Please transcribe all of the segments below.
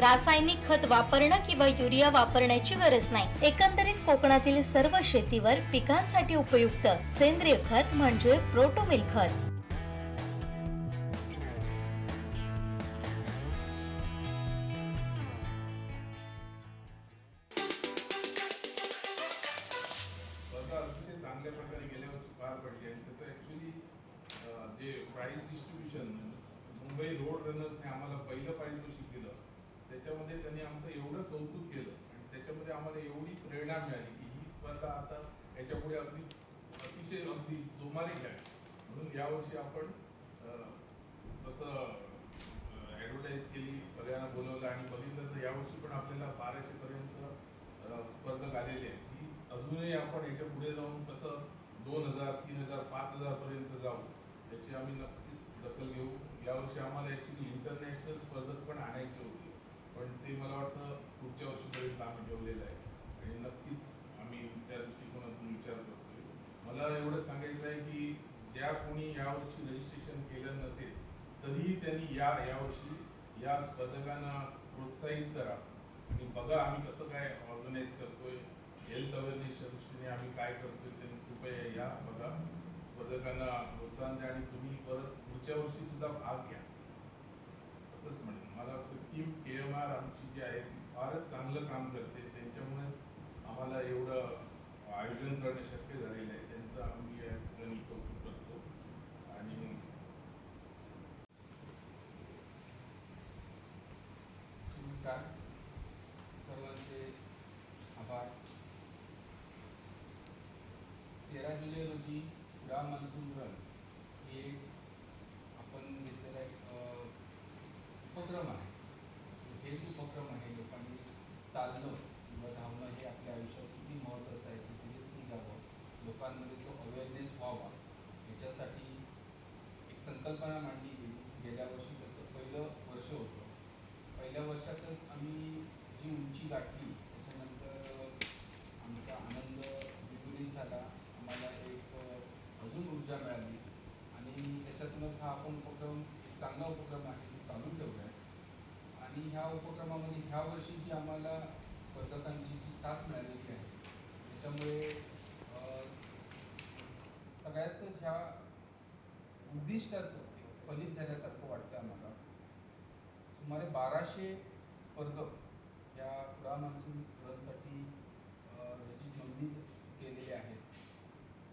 रासायनिक खत वापरणं किंवा युरिया वापरण्याची गरज नाही. एकंदरीत कोकणातील सर्व शेतीवर पिकांसाठी उपयुक्त सेंद्रिय खत म्हणजे प्रोटोमिल खत. चांगल्या प्रकारे गेल्या वर्षी पार पडली आणि त्याचं ॲक्च्युली जे प्राईस डिस्ट्रीब्युशन मुंबई रोड रनर्सने आम्हाला पहिलं पारितोषिक दिलं त्याच्यामध्ये त्यांनी आमचं एवढं कौतुक केलं. आणि त्याच्यामध्ये आम्हाला एवढी प्रेरणा मिळाली की ही स्पर्धा आता याच्यापुढे अगदी अतिशय अगदी जोमाने घ्यावी म्हणून यावर्षी आपण तसं ॲडव्हर्टाईज केली सगळ्यांना बोलवलं आणि बघितलं तर यावर्षी पण आपल्याला बाराशेपर्यंत स्पर्धक आलेले आहेत. की अजूनही आपण याच्यापुढे जाऊन कसं दोन हजार तीन हजार पाच हजार पर्यंत जाऊ याची आम्ही नक्कीच दखल घेऊ. यावर्षी आम्हाला ॲक्च्युली इंटरनॅशनल स्पर्धक पण आणायचे होते. पण ते मला वाटतं आम्ही ठेवलेलं आहे. आणि नक्कीच आम्ही त्या दृष्टिकोनातून विचार करतोय. मला एवढं सांगायचं आहे की ज्या कोणी यावर्षी रजिस्ट्रेशन केलं नसेल तरीही त्यांनी या यावर्षी या स्पर्धकांना प्रोत्साहित करा. आणि बघा आम्ही कसं काय ऑर्गनाईज करतोय हेल्थ अवेअरनेसच्या दृष्टीने आम्ही काय करतोय ते कृपया या बघा. स्पर्धकांना प्रोत्साहन द्या आणि तुम्ही परत पुढच्या वर्षी सुद्धा भाग घ्या. असंच म्हणेन मला वाटतं टीम के एम आर आमची जी आहे ती फारच चांगलं काम करते. त्यांच्यामुळेच आम्हाला एवढं आयोजन करणे शक्य झालेलं आहे. त्यांचं आम्ही या ठिकाणी कौतुक करतो. आणि नमस्कार. सर्वांचे आभार. तेरा जुलै रोजी राम मान्सून रन हे एक घेतलेला एक अ, उपक्रम आहे हेच उपक्रम आहे लोकांनी चालणं किंवा धावणं हे आपल्या आयुष्यात किती महत्त्वाचं आहे ते सिरियसली घ्यावं लोकांमध्ये तो अवेअरनेस व्हावा याच्यासाठी एक संकल्पना मांडली गेली. गेल्या वर्षी त्याचं पहिलं वर्ष होतं. पहिल्या वर्षातच आम्ही जी उंची गाठली त्याच्यानंतर आमचा आनंद द्विगुणित झाला. आम्हाला एक अजून ऊर्जा मिळाली. आणि त्याच्यातूनच हा आपण उपक्रम एक चांगला उपक्रम आहे तो चालू ठेवला आहे. आणि ह्या उपक्रमामध्ये ह्या वर्षी जी आम्हाला स्पर्धकांची जी साथ मिळालेली आहे त्याच्यामुळे सगळ्याच ह्या उद्दिष्टाचं फलित झाल्यासारखं वाटतं आम्हाला. सुमारे बाराशे स्पर्धक या कुडा मान्सून रनसाठी नोंदणी केलेली आहे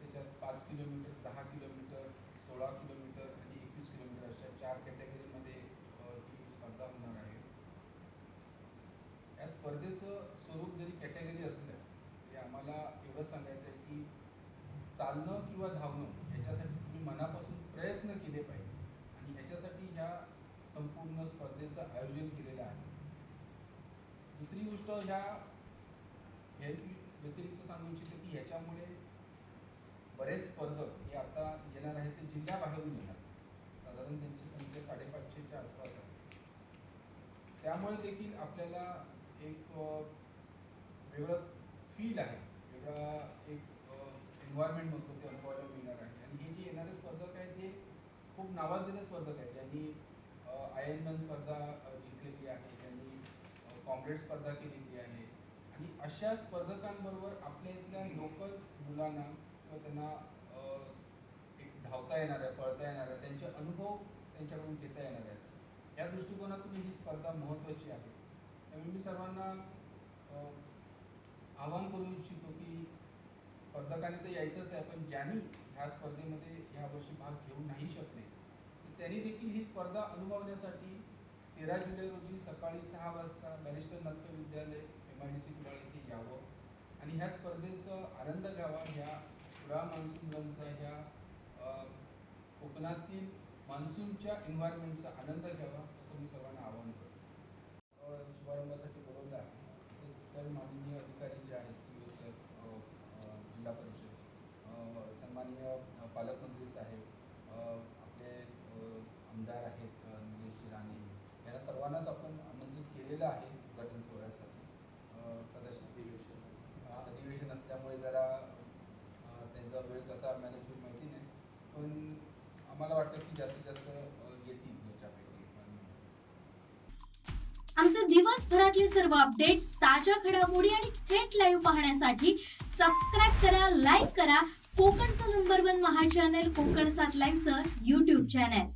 त्याच्यात पाच किलोमीटर दहा किलोमीटर सोळा किलोमीटर आणि एकवीस किलोमीटर अशा चार कॅटेगरीमध्ये ही स्पर्धा होणार आहे. या स्पर्धेचं स्वरूप जरी कॅटेगरी असलं तरी आम्हाला एवढं सांगायचं आहे की चालणं किंवा धावणं ह्याच्यासाठी तुम्ही मनापासून प्रयत्न केले पाहिजे. आणि ह्याच्यासाठी ह्या संपूर्ण स्पर्धेचं आयोजन केलेलं आहे. दुसरी गोष्ट ह्या व्यतिरिक्त सांगू इच्छिते की ह्याच्यामुळे बरेच स्पर्धक हे आता येणार आहेत ते जिल्ह्याबाहेरून येणार साधारण त्यांची संख्या साडेपाचशेच्या आसपास आहे. त्यामुळे देखील आपल्याला एक वेगळं फील आहे. वेगळा एक एन्व्हायरमेंट म्हणतो ते अनुभव मिळणार आहे आणि हे जे येणारे स्पर्धक आहेत हे खूप नावाजलेले स्पर्धक आहेत ज्यांनी आयर्नमॅन स्पर्धा जिंकलेली आहे ज्यांनी कॉम्रेड स्पर्धा केलेली आहे. आणि अशा स्पर्धकांबरोबर आपल्या इथल्या लोकल मुलांना किंवा त्यांना एक धावता येणार आहे पळता येणार आहे त्यांचे अनुभव त्यांच्याकडून घेता येणार आहेत. या दृष्टिकोनातून ही स्पर्धा महत्त्वाची आहे. त्यामुळे मी सर्वांना आवाहन करू इच्छितो की स्पर्धकांनी तर यायचंच आहे पण ज्यांनी ह्या स्पर्धेमध्ये ह्या भाग घेऊ नाही. शकले तर त्यांनी देखील ही स्पर्धा अनुभवण्यासाठी तेरा जुलै रोजी सकाळी सहा वाजता बॅरिस्टर नाट्य विद्यालय M I D C Kudal येथे यावं. आणि ह्या स्पर्धेचा आनंद घ्यावा. ह्या कुडाळ मान्सून रनचा ह्या कोकणातील मान्सूनच्या एन्व्हायरमेंटचा आनंद घ्यावा असं मी सर्वांना आवाहन करतो. शुभारंभासाठी बोलवलं आहे. तसेच इतर माननीय अधिकारी जे आहेत सी ओ सर जिल्हा परिषद सन्माननीय पालकमंत्री सर्वांनाच आपण आमंत्रित केलेलं आहे उद्घाटन सोहळ्यासाठी. कदाचित अधिवेशन. अधिवेशन असल्यामुळे जरा त्यांचा वेळ कसा मॅनेज होईल माहिती नाही. पण आम्हाला वाटतं की जास्तीत जास्त येतील याच्यापैकी आमचे दिवसभरातले सर्व अपडेट्स ताज्या घडामोडी आणि थेट लाईव्ह पाहण्यासाठी सबस्क्राईब करा लाईक करा. कोकणचं नंबर वन महा चॅनल कोकण सात लाईनचं युट्यूब चॅनल